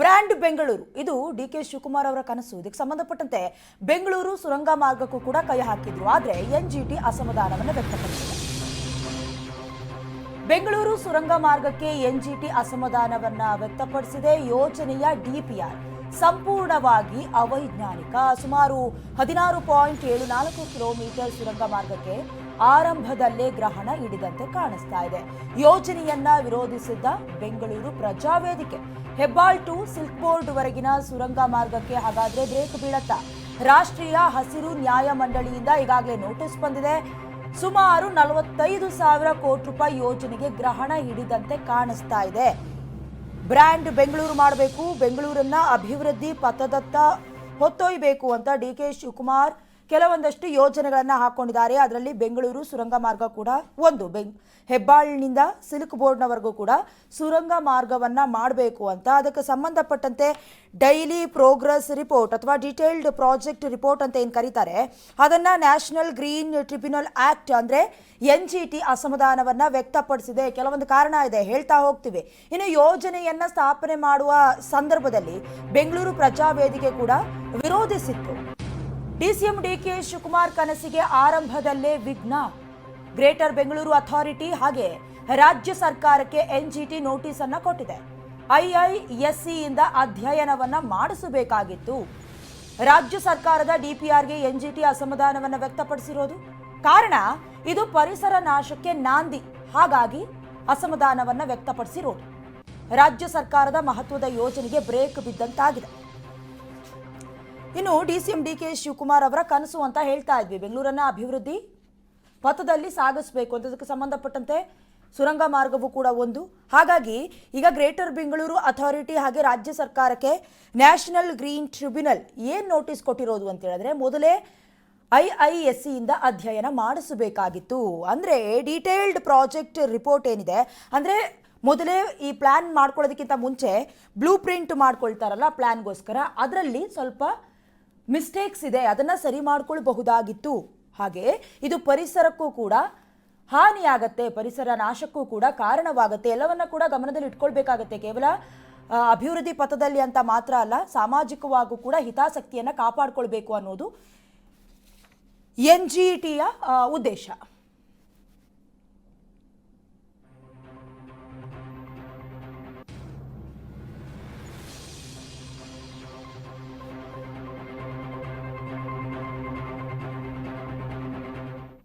Brand Bengaluru. ಇದು D K Shivakumar ಅವರ ಕನಸು. ಇದಕ್ಕೆ ಸಂಬಂಧಪಟ್ಟಂತೆ ಬೆಂಗಳೂರು ಸುರಂಗ ಮಾರ್ಗಕ್ಕೂ ಕೂಡ ಕೈ ಹಾಕಿದ್ರು. ಆದರೆ ಎನ್ ಜಿ ಟಿ ಅಸಮಾಧಾನವನ್ನು ವ್ಯಕ್ತಪಡಿಸಿದೆ ಬೆಂಗಳೂರು ಸುರಂಗ ಮಾರ್ಗಕ್ಕೆ ಎನ್ಜಿಟಿ ಅಸಮಾಧಾನವನ್ನ ವ್ಯಕ್ತಪಡಿಸಿದೆ ಯೋಜನೆಯ ಡಿಪಿಆರ್ ಸಂಪೂರ್ಣವಾಗಿ ಅವೈಜ್ಞಾನಿಕ. ಸುಮಾರು ಹದಿನಾರು ಪಾಯಿಂಟ್ ಏಳು ನಾಲ್ಕು ಕಿಲೋಮೀಟರ್ ಸುರಂಗ ಮಾರ್ಗಕ್ಕೆ ಆರಂಭದಲ್ಲೇ ಗ್ರಹಣ ಹಿಡಿದಂತೆ ಕಾಣಿಸ್ತಾ ಇದೆ. ಯೋಜನೆಯನ್ನ ವಿರೋಧಿಸಿದ್ದ Bengaluru Prajavedike Hebbal to silk board ವರೆಗಿನ ಸುರಂಗ ಮಾರ್ಗಕ್ಕೆ ಹಾಗಾದ್ರೆ ಬ್ರೇಕ್ ಬೀಳತ್ತಾ? ರಾಷ್ಟ್ರೀಯ ಹಸಿರು ನ್ಯಾಯ ಮಂಡಳಿಯಿಂದ ಈಗಾಗಲೇ ನೋಟಿಸ್ ಬಂದಿದೆ. ಸುಮಾರು ನಲವತ್ತೈದು ಸಾವಿರ ಕೋಟಿ ರೂಪಾಯಿ ಯೋಜನೆಗೆ ಗ್ರಹಣ ಹಿಡಿದಂತೆ ಕಾಣಿಸ್ತಾ ಇದೆ. ಬ್ರ್ಯಾಂಡ್ ಬೆಂಗಳೂರು ಮಾಡಬೇಕು ಬೆಂಗಳೂರನ್ನ ಅಭಿವೃದ್ಧಿ ಪಥದತ್ತ ಹೊತ್ತೊಯ್ಯಬೇಕು ಅಂತ ಡಿ ಕೆ ಶಿವಕುಮಾರ್ ಕೆಲವೊಂದಷ್ಟು ಯೋಜನೆಗಳನ್ನು ಹಾಕೊಂಡಿದ್ದಾರೆ. ಅದರಲ್ಲಿ ಬೆಂಗಳೂರು ಸುರಂಗ ಮಾರ್ಗ ಕೂಡ ಒಂದು. ಬೆಂಗ್ ಹೆಬ್ಬಾಳಿನಿಂದ ಸಿಲ್ಕ್ ಬೋರ್ಡ್ನವರೆಗೂ ಕೂಡ ಸುರಂಗ ಮಾರ್ಗವನ್ನ ಮಾಡಬೇಕು ಅಂತ. ಅದಕ್ಕೆ ಸಂಬಂಧಪಟ್ಟಂತೆ ಡೈಲಿ ಪ್ರೋಗ್ರೆಸ್ ರಿಪೋರ್ಟ್ ಅಥವಾ ಡಿಟೇಲ್ಡ್ ಪ್ರಾಜೆಕ್ಟ್ ರಿಪೋರ್ಟ್ ಅಂತ ಏನು ಕರೀತಾರೆ, ಅದನ್ನ ನ್ಯಾಷನಲ್ ಗ್ರೀನ್ ಟ್ರಿಬ್ಯುನಲ್ ಆಕ್ಟ್ ಅಂದ್ರೆ ಎನ್ ಜಿ ಟಿ ಅಸಮಾಧಾನವನ್ನು ವ್ಯಕ್ತಪಡಿಸಿದೆ. ಕೆಲವೊಂದು ಕಾರಣ ಇದೆ, ಹೇಳ್ತಾ ಹೋಗ್ತೀವಿ. ಇನ್ನು ಯೋಜನೆಯನ್ನ ಸ್ಥಾಪನೆ ಮಾಡುವ ಸಂದರ್ಭದಲ್ಲಿ ಬೆಂಗಳೂರು ಪ್ರಜಾವೇದಿಕೆ ಕೂಡ ವಿರೋಧಿಸಿತ್ತು. ಡಿಸಿಎಂ ಡಿಕೆ ಶಿವಕುಮಾರ್ ಕನಸಿಗೆ ಆರಂಭದಲ್ಲೇ ವಿಘ್ನ. ಗ್ರೇಟರ್ ಬೆಂಗಳೂರು ಅಥಾರಿಟಿ ಹಾಗೆ ರಾಜ್ಯ ಸರ್ಕಾರಕ್ಕೆ ಎನ್ಜಿಟಿ ನೋಟಿಸ್ ಅನ್ನ ಕೊಟ್ಟಿದೆ. ಐಐಎಸ್ಸಿಯಿಂದ ಅಧ್ಯಯನವನ್ನ ಮಾಡಿಸಬೇಕಾಗಿತ್ತು. ರಾಜ್ಯ ಸರ್ಕಾರದ ಡಿಪಿಆರ್ಗೆ ಎನ್ಜಿಟಿ ಅಸಮಾಧಾನವನ್ನು ವ್ಯಕ್ತಪಡಿಸಿರೋದು. ಕಾರಣ, ಇದು ಪರಿಸರ ನಾಶಕ್ಕೆ ನಾಂದಿ. ಹಾಗಾಗಿ ಅಸಮಾಧಾನವನ್ನು ವ್ಯಕ್ತಪಡಿಸಿರೋದು. ರಾಜ್ಯ ಸರ್ಕಾರದ ಮಹತ್ವದ ಯೋಜನೆಗೆ ಬ್ರೇಕ್ ಬಿದ್ದಂತಾಗಿದೆ. ಇನ್ನು D C D K Shivakumar ಅವರ ಕನಸು ಅಂತ ಹೇಳ್ತಾ ಇದ್ವಿ. ಬೆಂಗಳೂರನ್ನ ಅಭಿವೃದ್ಧಿ ಪಥದಲ್ಲಿ ಸಾಗಿಸಬೇಕು ಅಂತ ಅದಕ್ಕೆ ಸಂಬಂಧಪಟ್ಟಂತೆ ಸುರಂಗ ಮಾರ್ಗವೂ ಕೂಡ ಒಂದು. ಹಾಗಾಗಿ ಈಗ ಗ್ರೇಟರ್ ಬೆಂಗಳೂರು ಅಥಾರಿಟಿ ಹಾಗೆ ರಾಜ್ಯ ಸರ್ಕಾರಕ್ಕೆ ನ್ಯಾಷನಲ್ ಗ್ರೀನ್ ಟ್ರಿಬ್ಯುನಲ್ ಏನು ನೋಟಿಸ್ ಕೊಟ್ಟಿರೋದು ಅಂತ ಹೇಳಿದ್ರೆ ಮೊದಲೇ ಐ ಐ ಎಸ್ ಸಿಯಿಂದ ಅಧ್ಯಯನ ಮಾಡಿಸಬೇಕಾಗಿತ್ತು. ಅಂದರೆ ಡೀಟೇಲ್ಡ್ ಪ್ರಾಜೆಕ್ಟ್ ರಿಪೋರ್ಟ್ ಏನಿದೆ, ಅಂದರೆ ಮೊದಲೇ ಈ ಪ್ಲ್ಯಾನ್ ಮಾಡ್ಕೊಳ್ಳೋದಕ್ಕಿಂತ ಮುಂಚೆ ಬ್ಲೂ ಪ್ರಿಂಟ್ ಮಾಡ್ಕೊಳ್ತಾರಲ್ಲ ಪ್ಲ್ಯಾನ್ಗೋಸ್ಕರ ಅದರಲ್ಲಿ ಸ್ವಲ್ಪ ಮಿಸ್ಟೇಕ್ಸ್ ಇದೆ, ಅದನ್ನು ಸರಿ ಮಾಡ್ಕೊಳ್ಬಹುದಾಗಿತ್ತು. ಹಾಗೆ ಇದು ಪರಿಸರಕ್ಕೂ ಕೂಡ ಹಾನಿಯಾಗತ್ತೆ, ಪರಿಸರ ನಾಶಕ್ಕೂ ಕೂಡ ಕಾರಣವಾಗುತ್ತೆ. ಎಲ್ಲವನ್ನ ಕೂಡ ಗಮನದಲ್ಲಿ ಇಟ್ಕೊಳ್ಬೇಕಾಗತ್ತೆ. ಕೇವಲ ಅಭಿವೃದ್ಧಿ ಪಥದಲ್ಲಿ ಅಂತ ಮಾತ್ರ ಅಲ್ಲ, ಸಾಮಾಜಿಕವಾಗೂ ಕೂಡ ಹಿತಾಸಕ್ತಿಯನ್ನು ಕಾಪಾಡಿಕೊಳ್ಬೇಕು ಅನ್ನೋದು ಎನ್ ಜಿ ಟಿಯ ಉದ್ದೇಶ.